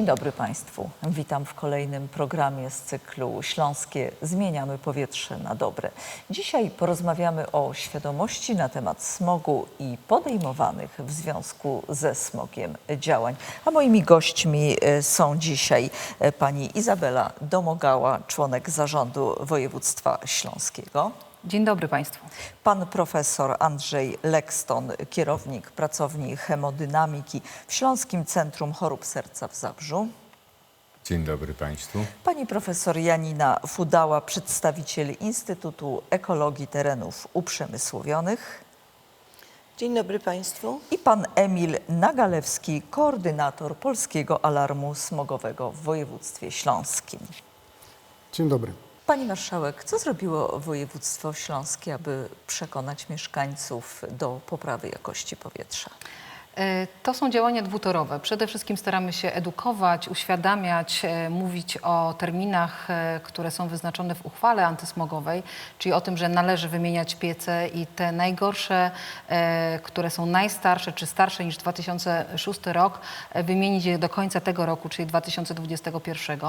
Dzień dobry Państwu. Witam w kolejnym programie z cyklu Śląskie Zmieniamy Powietrze na Dobre. Dzisiaj porozmawiamy o świadomości na temat smogu i podejmowanych w związku ze smogiem działań. A moimi gośćmi e, są dzisiaj e, pani Izabela Domogała, członek zarządu województwa śląskiego. Dzień dobry Państwu. Pan profesor Andrzej Lekston, kierownik pracowni hemodynamiki w Śląskim Centrum Chorób Serca w Zabrzu. Dzień dobry Państwu. Pani profesor Janina Fudała, przedstawiciel Instytutu Ekologii Terenów Uprzemysłowionych. Dzień dobry Państwu. I pan Emil Nagalewski, koordynator Polskiego Alarmu Smogowego w województwie śląskim. Dzień dobry. Pani marszałek, co zrobiło województwo śląskie, aby przekonać mieszkańców do poprawy jakości powietrza? E, To są działania dwutorowe. Przede wszystkim staramy się edukować, uświadamiać, e, mówić o terminach, e, które są wyznaczone w uchwale antysmogowej, czyli o tym, że należy wymieniać piece i te najgorsze, które są najstarsze czy starsze niż 2006 rok, wymienić je do końca tego roku, czyli 2021.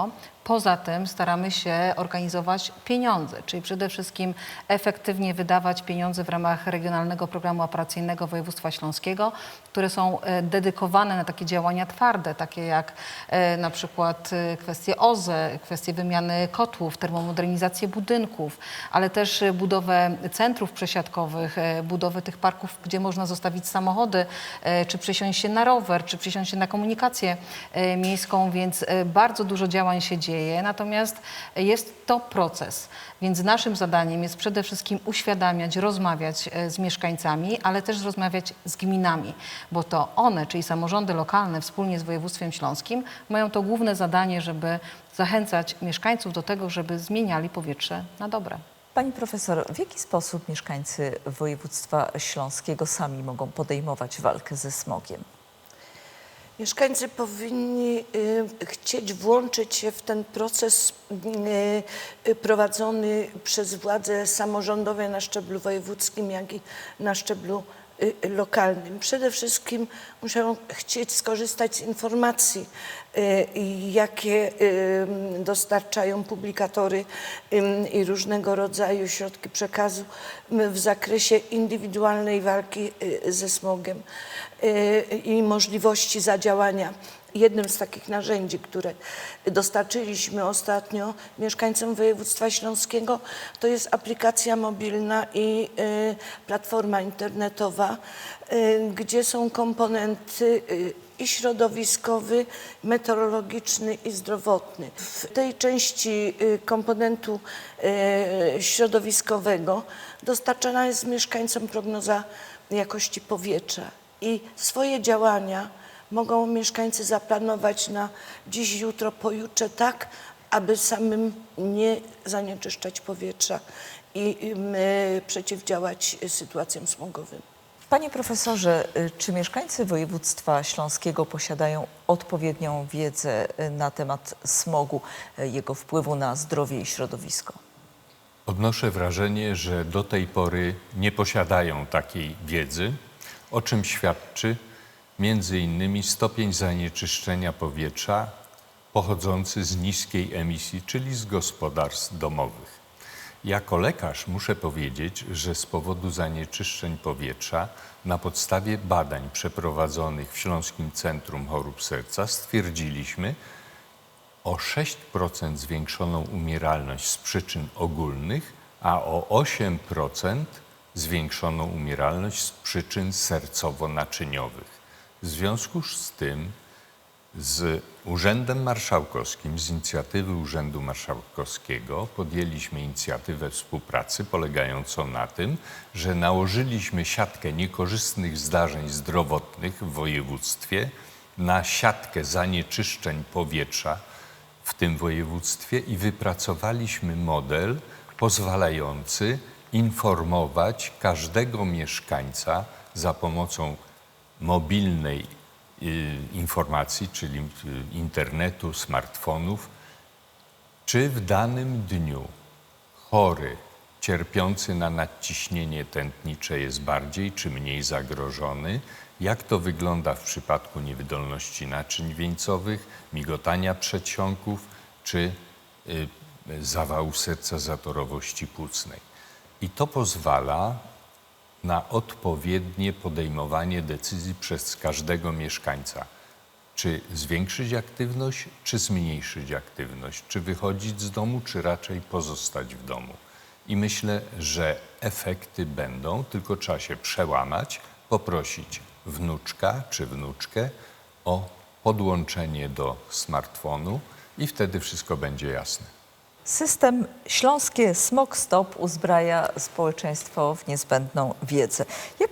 Poza tym staramy się organizować pieniądze, czyli przede wszystkim efektywnie wydawać pieniądze w ramach Regionalnego Programu Operacyjnego Województwa Śląskiego, które są e, dedykowane na takie działania twarde, takie jak e, na przykład e, kwestie OZE, kwestie wymiany kotłów, termomodernizację budynków, ale też budowę centrów przesiadkowych, budowę tych parków, gdzie można zostawić samochody, czy przesiąść się na rower, czy przesiąść się na komunikację miejską, więc bardzo dużo działań się dzieje, natomiast jest to proces. Więc naszym zadaniem jest przede wszystkim uświadamiać, rozmawiać z mieszkańcami, ale też rozmawiać z gminami, bo to one, czyli samorządy lokalne wspólnie z województwem śląskim mają to główne zadanie, żeby zachęcać mieszkańców do tego, żeby zmieniali powietrze na dobre. Pani profesor, w jaki sposób mieszkańcy województwa śląskiego sami mogą podejmować walkę ze smogiem? Mieszkańcy powinni y, chcieć włączyć się w ten proces y, y, prowadzony przez władze samorządowe na szczeblu wojewódzkim, jak i na szczeblu lokalnym. Przede wszystkim muszą chcieć skorzystać z informacji, y, jakie y, dostarczają publikatory y, i różnego rodzaju środki przekazu y, w zakresie indywidualnej walki y, ze smogiem y, i możliwości zadziałania. Jednym z takich narzędzi, które dostarczyliśmy ostatnio mieszkańcom województwa śląskiego, to jest aplikacja mobilna i y, platforma internetowa, y, gdzie są komponenty y, i środowiskowy, meteorologiczny i zdrowotny. W tej części komponentu środowiskowego dostarczana jest mieszkańcom prognoza jakości powietrza i swoje działania mogą mieszkańcy zaplanować na dziś, jutro, pojutrze tak, aby samym nie zanieczyszczać powietrza i y, przeciwdziałać sytuacjom smogowym. Panie profesorze, y, czy mieszkańcy województwa śląskiego posiadają odpowiednią wiedzę y, na temat smogu, y, jego wpływu na zdrowie i środowisko? Odnoszę wrażenie, że do tej pory nie posiadają takiej wiedzy, o czym świadczy między innymi stopień zanieczyszczenia powietrza pochodzący z niskiej emisji, czyli z gospodarstw domowych. Jako lekarz muszę powiedzieć, że z powodu zanieczyszczeń powietrza na podstawie badań przeprowadzonych w Śląskim Centrum Chorób Serca stwierdziliśmy o 6% zwiększoną umieralność z przyczyn ogólnych, a o 8% zwiększoną umieralność z przyczyn sercowo-naczyniowych. W związku z tym z Urzędem Marszałkowskim, z inicjatywy Urzędu Marszałkowskiego podjęliśmy inicjatywę współpracy polegającą na tym, że nałożyliśmy siatkę niekorzystnych zdarzeń zdrowotnych w województwie na siatkę zanieczyszczeń powietrza w tym województwie i wypracowaliśmy model pozwalający informować każdego mieszkańca za pomocą mobilnej y, informacji, czyli y, internetu, smartfonów, czy w danym dniu chory cierpiący na nadciśnienie tętnicze jest bardziej czy mniej zagrożony, jak to wygląda w przypadku niewydolności naczyń wieńcowych, migotania przedsionków czy y, zawału serca zatorowości płucnej. I to pozwala na odpowiednie podejmowanie decyzji przez każdego mieszkańca. Czy zwiększyć aktywność, czy zmniejszyć aktywność, czy wychodzić z domu, czy raczej pozostać w domu. I myślę, że efekty będą, tylko trzeba się przełamać, poprosić wnuczka czy wnuczkę o podłączenie do smartfonu i wtedy wszystko będzie jasne. System Śląskie Smog Stop uzbraja społeczeństwo w niezbędną wiedzę. Jak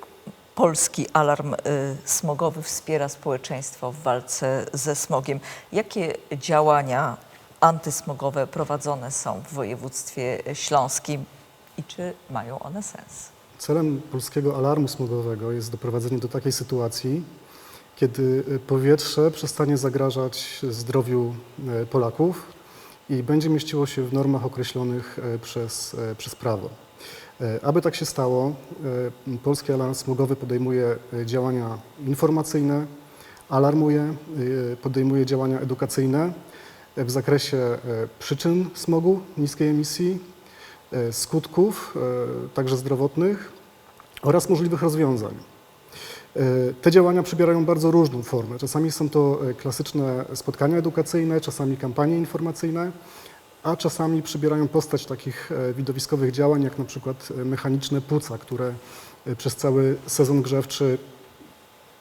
polski alarm y, smogowy wspiera społeczeństwo w walce ze smogiem? Jakie działania antysmogowe prowadzone są w województwie śląskim i czy mają one sens? Celem polskiego alarmu smogowego jest doprowadzenie do takiej sytuacji, kiedy y, powietrze przestanie zagrażać zdrowiu e, Polaków i będzie mieściło się w normach określonych e, przez, e, przez prawo. E, Aby tak się stało, Polski Alarm Smogowy podejmuje działania informacyjne, alarmuje, podejmuje działania edukacyjne w zakresie przyczyn smogu, niskiej emisji, skutków, także zdrowotnych oraz możliwych rozwiązań. E, Te działania przybierają bardzo różną formę. Czasami są to e, klasyczne spotkania edukacyjne, czasami kampanie informacyjne, a czasami przybierają postać takich e, widowiskowych działań, jak na przykład mechaniczne płuca, które przez cały sezon grzewczy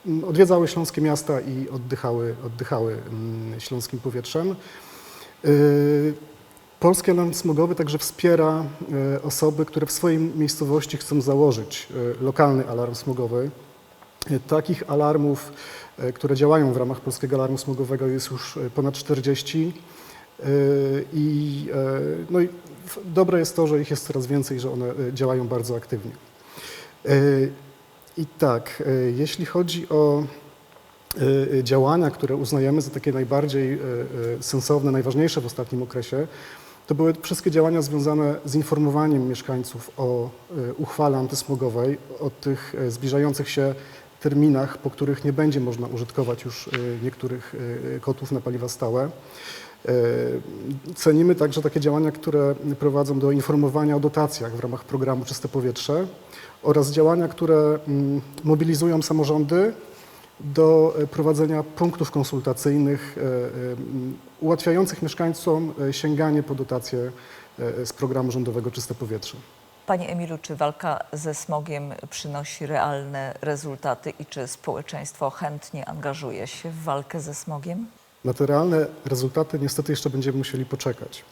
mm, odwiedzały śląskie miasta i oddychały, oddychały mm, śląskim powietrzem. Polski Alarm Smogowy także wspiera osoby, które w swojej miejscowości chcą założyć lokalny alarm smogowy. Takich alarmów, e, które działają w ramach Polskiego Alarmu Smogowego jest już e, ponad 40. E, I, no i dobre jest to, że ich jest coraz więcej, że one działają bardzo aktywnie. I tak, jeśli chodzi o działania, które uznajemy za takie najbardziej sensowne, najważniejsze w ostatnim okresie, to były wszystkie działania związane z informowaniem mieszkańców o uchwale antysmogowej, o tych zbliżających się terminach, po których nie będzie można użytkować już e, niektórych e, kotłów na paliwa stałe. E, Cenimy także takie działania, które prowadzą do informowania o dotacjach w ramach programu Czyste Powietrze oraz działania, które mm, mobilizują samorządy do e, prowadzenia punktów konsultacyjnych e, e, ułatwiających mieszkańcom e, sięganie po dotacje e, z programu rządowego Czyste Powietrze. Panie Emilu, czy walka ze smogiem przynosi realne rezultaty i czy społeczeństwo chętnie angażuje się w walkę ze smogiem? Na te realne rezultaty niestety jeszcze będziemy musieli poczekać.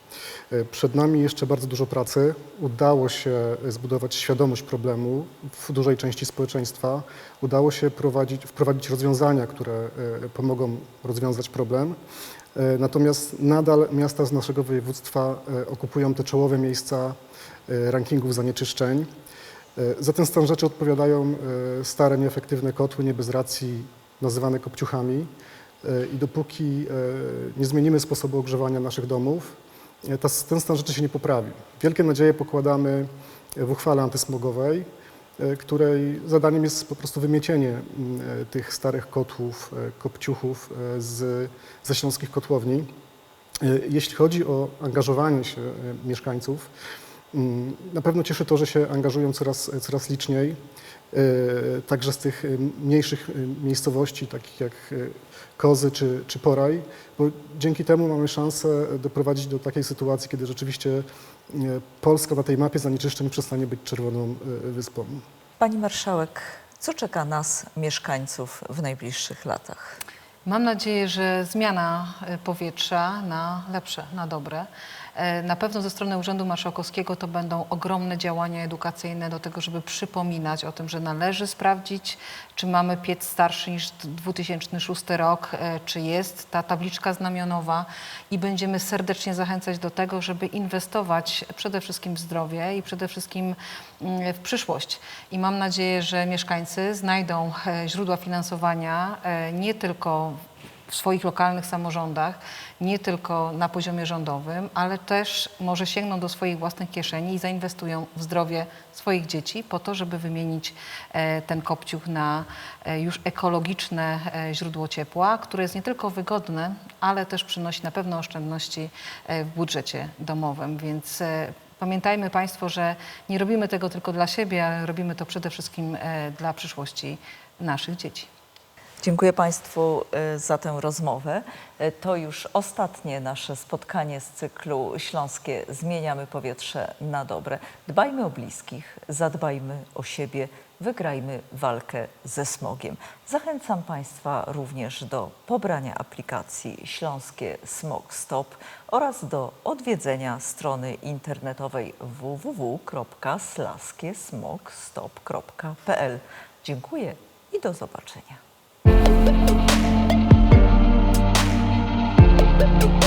E, Przed nami jeszcze bardzo dużo pracy. Udało się zbudować świadomość problemu w dużej części społeczeństwa. Udało się prowadzić, wprowadzić rozwiązania, które e, pomogą rozwiązać problem. E, Natomiast nadal miasta z naszego województwa e, okupują te czołowe miejsca e, rankingów zanieczyszczeń. Za ten stan rzeczy odpowiadają stare, nieefektywne kotły, nie bez racji nazywane kopciuchami. I dopóki nie zmienimy sposobu ogrzewania naszych domów, ten stan rzeczy się nie poprawi. Wielkie nadzieje pokładamy w uchwale antysmogowej, której zadaniem jest po prostu wymiecienie m, e, tych starych kotłów, e, kopciuchów e, z, ze śląskich kotłowni. E, Jeśli chodzi o angażowanie się e, mieszkańców, mm, na pewno cieszy to, że się angażują coraz, coraz liczniej, e, także z tych e, mniejszych e, miejscowości, takich jak Kozy czy, czy Poraj, bo dzięki temu mamy szansę doprowadzić do takiej sytuacji, kiedy rzeczywiście Polska na tej mapie zanieczyszczeń przestanie być czerwoną wyspą. Pani marszałek, co czeka nas, mieszkańców, w najbliższych latach? Mam nadzieję, że zmiana powietrza na lepsze, na dobre. E, Na pewno ze strony Urzędu Marszałkowskiego to będą ogromne działania edukacyjne do tego, żeby przypominać o tym, że należy sprawdzić, czy mamy piec starszy niż 2006 rok, e, czy jest ta tabliczka znamionowa i będziemy serdecznie zachęcać do tego, żeby inwestować przede wszystkim w zdrowie i przede wszystkim mm, w przyszłość. I mam nadzieję, że mieszkańcy znajdą e, źródła finansowania nie tylko w swoich lokalnych samorządach, nie tylko na poziomie rządowym, ale też może sięgną do swoich własnych kieszeni i zainwestują w zdrowie swoich dzieci po to, żeby wymienić e, ten kopciuch na e, już ekologiczne e, źródło ciepła, które jest nie tylko wygodne, ale też przynosi na pewno oszczędności w budżecie domowym. Więc pamiętajmy Państwo, że nie robimy tego tylko dla siebie, ale robimy to przede wszystkim dla przyszłości naszych dzieci. Dziękuję Państwu y, za tę rozmowę. Y, To już ostatnie nasze spotkanie z cyklu Śląskie Zmieniamy Powietrze na dobre. Dbajmy o bliskich, zadbajmy o siebie, wygrajmy walkę ze smogiem. Zachęcam Państwa również do pobrania aplikacji Śląskie Smog Stop oraz do odwiedzenia strony internetowej www.slaskiesmogstop.pl. Dziękuję i do zobaczenia. Thank you.